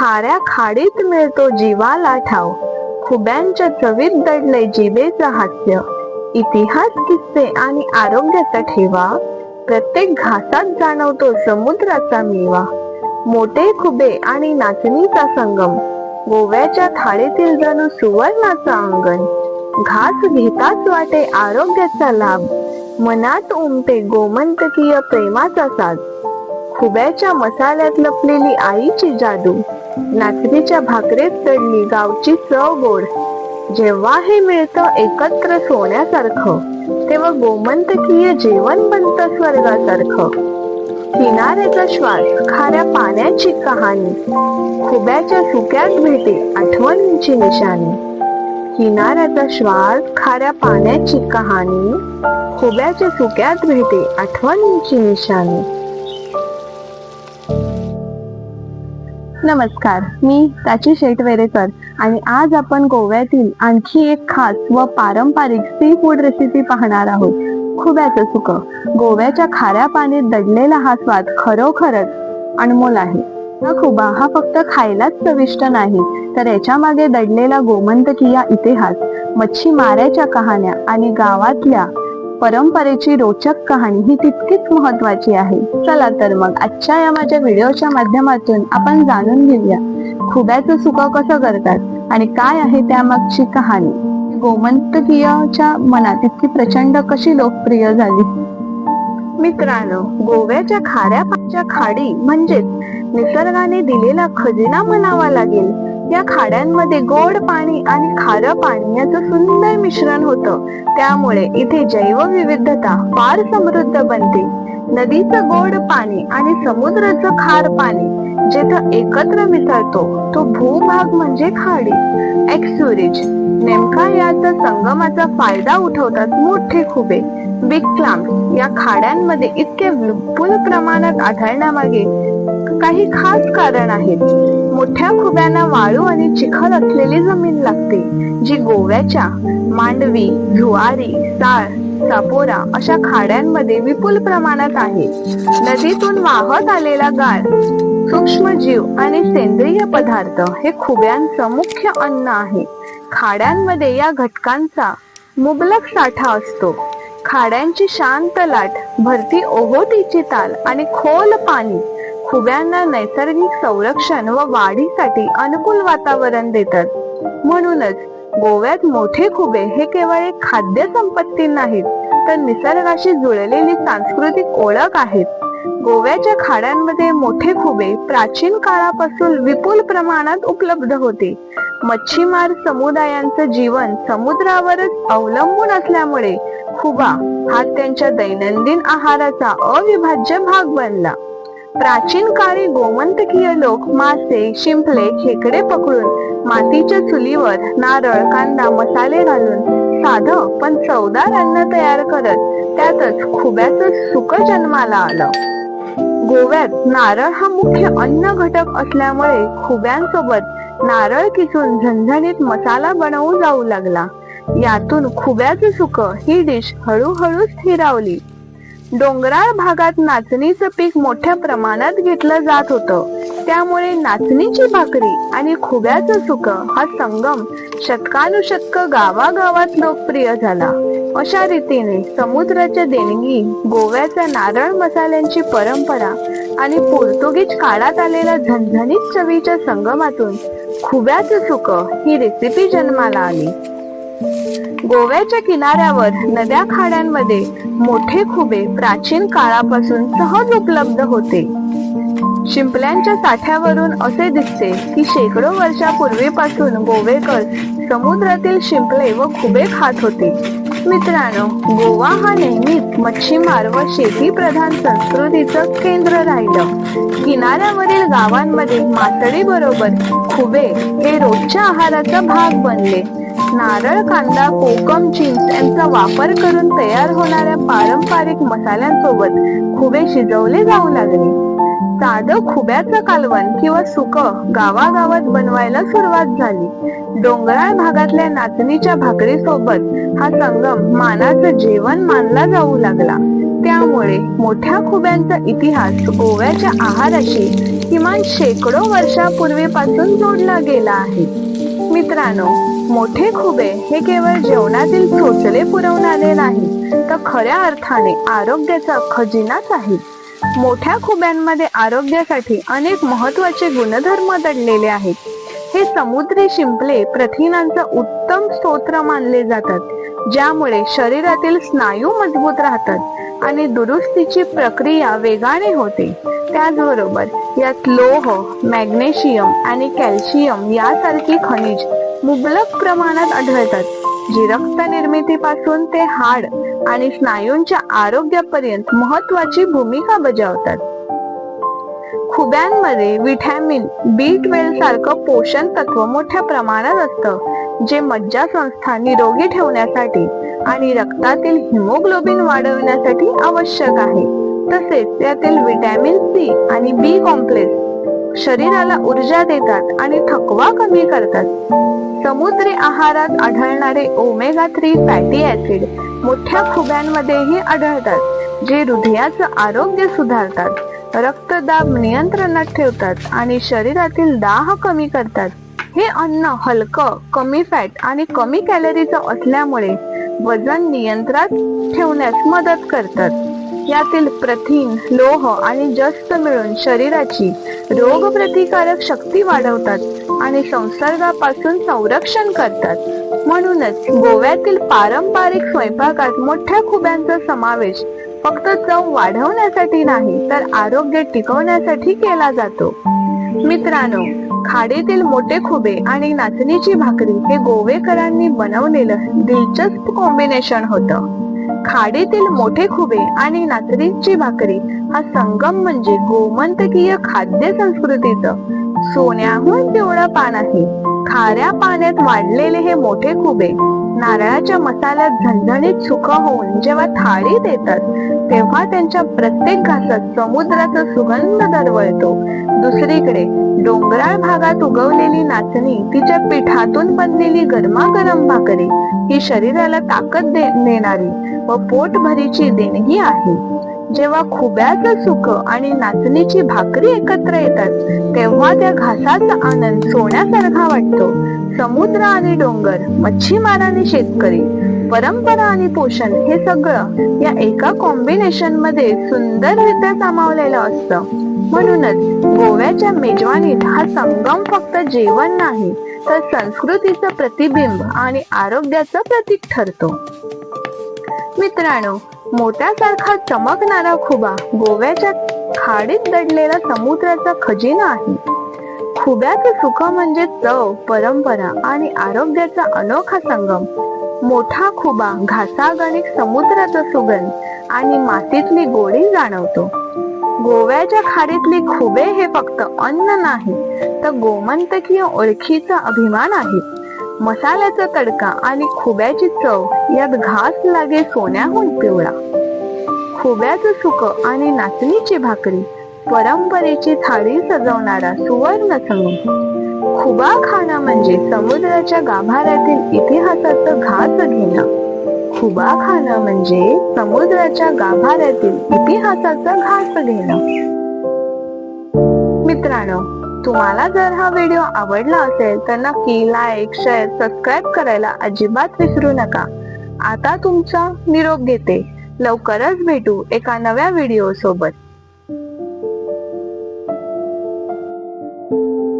खाऱ्या खाडीत मिळतो जीवाला ठाव. खुब्यांच्या चवीत दडले जिभेचं हास्य इतिहास किस्से आणि आरोग्याचा ठेवा. प्रत्येक घासात जाणवतो समुद्राचा मेवा. मोठे खुबे आणि नाचणीचा संगम. गोव्याच्या थाळीतील जणू सुवर्णाचा अंगण. घास घेताच वाटे आरोग्याचा लाभ. मनात उमटे गोमंतकीय प्रेमाचा साज. खुब्याच्या मसाल्यात लपलेली आईची जादू. नाचणीच्या भाकरीत चढली गावची चव गोड. जेव्हा हे मिळतं एकत्र सोन्यासारखं तेव्हा गोमंतकीय जेवण बनत स्वर्गासारखं. किनाऱ्याचा श्वास खाऱ्या पाण्याची कहाणी खुब्याच्या सुक्यात भेटे आठवणींची निशाणी. किनाऱ्याचा श्वास खाऱ्या पाण्याची कहाणी खुब्याच्या सुक्यात भेटे आठवणींची निशाणी. नमस्कार मी प्राची शेटवेरेकर आणि आज आपण गोव्यातील आणखी एक खास व पारंपरिक सी फूड रेसिपी पाहणार आहोत. खुब्याचं सुक. गोव्याच्या खाऱ्या पाण्यात दडलेला हा स्वाद खरोखरच अनमोल आहे. हा खुबा हा फक्त खायलाच चविष्ट नाही तर याच्या मागे दडलेला गोमंतकीय इतिहास मच्छी माऱ्याच्या कहाण्या आणि गावातल्या परंपरेची रोचक कहाणी ही तितकीच महत्वाची आहे. चला तर मग आजच्या या माझ्या व्हिडिओच्या माध्यमातून आपण जाणून घेऊया खुब्याचं सुक कसं करतात आणि काय आहे त्यामागची कहाणी. गोमंतकीयच्या मनात इतकी प्रचंड कशी लोकप्रिय झाली? मित्रांनो गोव्याच्या खाऱ्या पाण्याच्या खाडी म्हणजेच निसर्गाने दिलेला खजिना म्हणावा लागेल. या खाड्यांमध्ये गोड पाणी आणि खारं पाणी याचं सुंदर मिश्रण होतं. त्यामुळे इथे जैवविविधता फार समृद्ध बनते. नदीचं गोड पाणी आणि समुद्राचं खार पाणी जिथं एकत्र मिसळतो तो भूभाग म्हणजे खाडी. एक्सुरिज नेमका याचा संगमाचा फायदा उठवतात मोठे खुबे. बिग क्लाम्स या खाड्यांमध्ये इतके विपुल प्रमाणात आढळण्यामागे काही खास कारण आहेत. मोठ्या खुब्यांना वाळू आणि चिखल असलेली जमीन लागते जी गोव्याच्या मांडवी झुआरी साळ सापोरा अशा खाड्यांमध्ये विपुल प्रमाणात आहे. नदीतून वाहत आलेला गाळ सूक्ष्म जीव आणि सेंद्रिय पदार्थ हे खुब्यांचं मुख्य अन्न आहे. खाड्यांमध्ये या घटकांचा मुबलक साठा असतो. खाड्यांची शांत लाट भरती ओहोटीची ताल आणि खोल पाणी खुब्यांना नैसर्गिक संरक्षण व वाढीसाठी अनुकूल वातावरण देतात. म्हणूनच गोव्यात मोठे खुबे हे केवळ एक खाद्य संपत्ती नाहीत तर निसर्गाशी जुळलेली सांस्कृतिक ओळख आहेत. गोव्याच्या खाड्यांमध्ये मोठे खुबे प्राचीन काळापासून विपुल प्रमाणात उपलब्ध होते. मच्छीमार समुदायांचं जीवन समुद्रावरच अवलंबून असल्यामुळे खुबा हा त्यांच्या दैनंदिन आहाराचा अविभाज्य भाग बनला. प्राचीन काळी गोमंतकीय लोक मासे शिंपले खेकडे पकडून मातीच्या चुलीवर नारळ कांदा मसाले घालून साधं पण चवदार अन्न तयार करत त्यातच खुब्याच सुख जन्माला आलं. गोव्यात नारळ हा मुख्य अन्न घटक असल्यामुळे खुब्यांसोबत नारळ किसून झणझणीत मसाला बनवू जाऊ लागला. यातून खुब्याचं सुक ही डिश हळूहळू स्थिरावली. डोंगराळ भागात नाचणीचं पीक मोठ्या प्रमाणात घेतलं जात होतं. त्यामुळे नाचणीची भाकरी आणि खुब्याचं सुक हा संगम शतकानुशतक गावागावात लोकप्रिय झाला. अशा रीतीने समुद्राच्या देणगी गोव्याच्या नारळ मसाल्यांची परंपरा आणि पोर्तुगीज काळात आलेल्या झणझणीत चवीच्या संगमातून खुब्याचं सुक ही रेसिपी जन्माला आली. गोव्याच्या किनाऱ्यावर नद्या खाड्यांमध्ये मोठे खुबे प्राचीन काळापासून सहज उपलब्ध होते. शिंपल्यांच्या साठ्यावरून असे दिसते की शेकडो वर्षापूर्वीपासून गोवेकर समुद्रातील शिंपले व खुबे खात होते. मित्रांनो गोवा हा नेहमीच मच्छीमार व शेती प्रधान संस्कृतीचं केंद्र राहिलं. किनाऱ्यावरील गावांमध्ये मासळी बरोबर खुबे हे रोजच्या आहाराचा भाग बनले. नारळ कांदा कोकम चिंच यांचा वापर करून तयार होणाऱ्या पारंपरिक मसाल्यांसोबत खुबे शिजवले जाऊ लागले. साधं खुब्याचं कालवण किंवा सुक गावागावात बनवायला सुरुवात झाली. डोंगराळ भागातल्या नाचणीच्या भाकरी सोबत हा संगम मानाचं जेवण मानला जाऊ लागला. त्यामुळे मोठ्या खुब्यांचा इतिहास गोव्याच्या आहाराशी किमान शेकडो वर्षापूर्वीपासून जोडला गेला आहे. मित्रांनो मोठे खुबे हे केवळ जेवणातील चोचले पुरवणारे नाही तर खऱ्या अर्थाने आरोग्याचा खजिनाच आहे. मोठ्या खुब्यांमध्ये आरोग्यासाठी अनेक महत्त्वाचे गुणधर्म दडलेले आहेत. हे समुद्री शिंपले प्रथिनांचा उत्तम स्तोत्र मानले जातात ज्यामुळे शरीरातील स्नायू मजबूत राहतात आणि दुरुस्तीची प्रक्रिया वेगाने होते. त्याचबरोबर यात लोह मॅग्नेशियम आणि कॅल्शियम यासारखी खनिज मुबलक प्रमाणात आढळतात. जी रक्त निर्मितीपासून ते हाड आणि स्नायूंच्या आरोग्यापर्यंत महत्वाची भूमिका बजावतात. खुब्यांमध्ये विटॅमिन बी ट्वेल्व सारखं पोषण तत्व मोठ्या प्रमाणात असतं जे मज्जासंस्था निरोगी ठेवण्यासाठी आणि रक्तातील हिमोग्लोबिन वाढवण्यासाठी आवश्यक आहे. तसेच त्यातील विटॅमिन सी आणि बी कॉम्प्लेक्स शरीराला ऊर्जा देतात आणि थकवा कमी करतात. समुद्री आहारात आढळणारे ओमेगा थ्री फॅटी ऍसिड मोठ्या खुब्यांमध्येही आढळतात जे हृदयाचं आरोग्य सुधारतात रक्तदाब नियंत्रणात ठेवतात आणि शरीरातील दाह कमी करतात. हे अन्न हलकं कमी फॅट आणि कमी कॅलरीचं असल्यामुळे वजन नियंत्रणात ठेवण्यास मदत करतात. यातील प्रथिन लोह आणि जस्त मिळून शरीराची रोगप्रतिकारक शक्ती वाढवतात आणि संसर्गापासून संरक्षण करतात. म्हणूनच गोव्यातील पारंपरिक स्वयंपाकात मोठ्या खुब्यांचा समावेश फक्त चव वाढवण्यासाठी नाही तर आरोग्य टिकवण्यासाठी केला जातो. मित्रांनो खाडीतील मोठे खुबे आणि नाचणीची भाकरी हे गोवेकरांनी बनवलेलं दिलचस्प कॉम्बिनेशन होतं. खाडीतील मोठे खुबे आणि नाचणीची भाकरी. हा संगम म्हणजे गोमंतकीय खाद्य संस्कृतीचं. सोन्याहून पिवळं पान आहे. खाऱ्या पाण्यात वाढलेले हे मोठे खुबे. नारळाच्या मसाल्यात झणझणीत सुख होऊन जेव्हा थाळीत येतात तेव्हा त्यांच्या प्रत्येक घासात समुद्राचा सुगंध दरवळतो. दुसरीकडे डोंगराळ भागात उगवलेली नाचणी तिच्या पिठातून बनलेली गरमागरम भाकरी. ही शरीराला ताकद देणारी व पोटभरीची देणगी आहे. जेव्हा खुब्याचं सुख आणि नाचणीची भाकरी एकत्र येतात तेव्हा त्या घासाचा आनंद सोन्यासारखा वाटतो. समुद्र आणि डोंगर मच्छीमार आणि शेतकरी परंपरा आणि पोषण हे सगळं या एका कॉम्बिनेशनमध्ये सुंदररित्या सामावलेलं असतं. म्हणूनच गोव्याच्या मेजवानीत हा संगम फक्त जेवण नाही तर संस्कृतीचं प्रतिबिंब आणि आरोग्याचं प्रतीक ठरतो. मित्रांनो मोत्यासारखा चमकणारा खुबा गोव्याच्या खाडीत दडलेला समुद्राचा खजिना आहे. खुब्याचं सुख म्हणजे चव परंपरा आणि आरोग्याचा अनोखा संगम. मोठा खुबा घासागणिक समुद्राचा सुगंध आणि मातीतली गोडी जाणवतो. गोव्याच्या खाडीतले खुबे हे फक्त अन्न नाही तर गोमंतकीय ओळखीचा अभिमान आहे. मसाल्याचा तडका आणि खुब्याची चव यात घास लागे सोन्याहून पिवळा. खुब्याचं सुक आणि नाचणीची भाकरी परंपरेची थाळी सजवणारा सुवर्ण समूह. खुबा खाणं म्हणजे समुद्राच्या गाभाऱ्यातील इतिहासाचं घास घेणं. खुबा खाणं म्हणजे समुद्राच्या गाभाऱ्यातील इतिहासाचा घास घेणं. मित्रांनो तुम्हाला जर हा व्हिडिओ आवडला असेल तर नक्की लाईक शेअर सबस्क्राईब करायला अजिबात विसरू नका. आता तुमचा निरोप घेते. लवकरच भेटू एका नव्या व्हिडिओ सोबत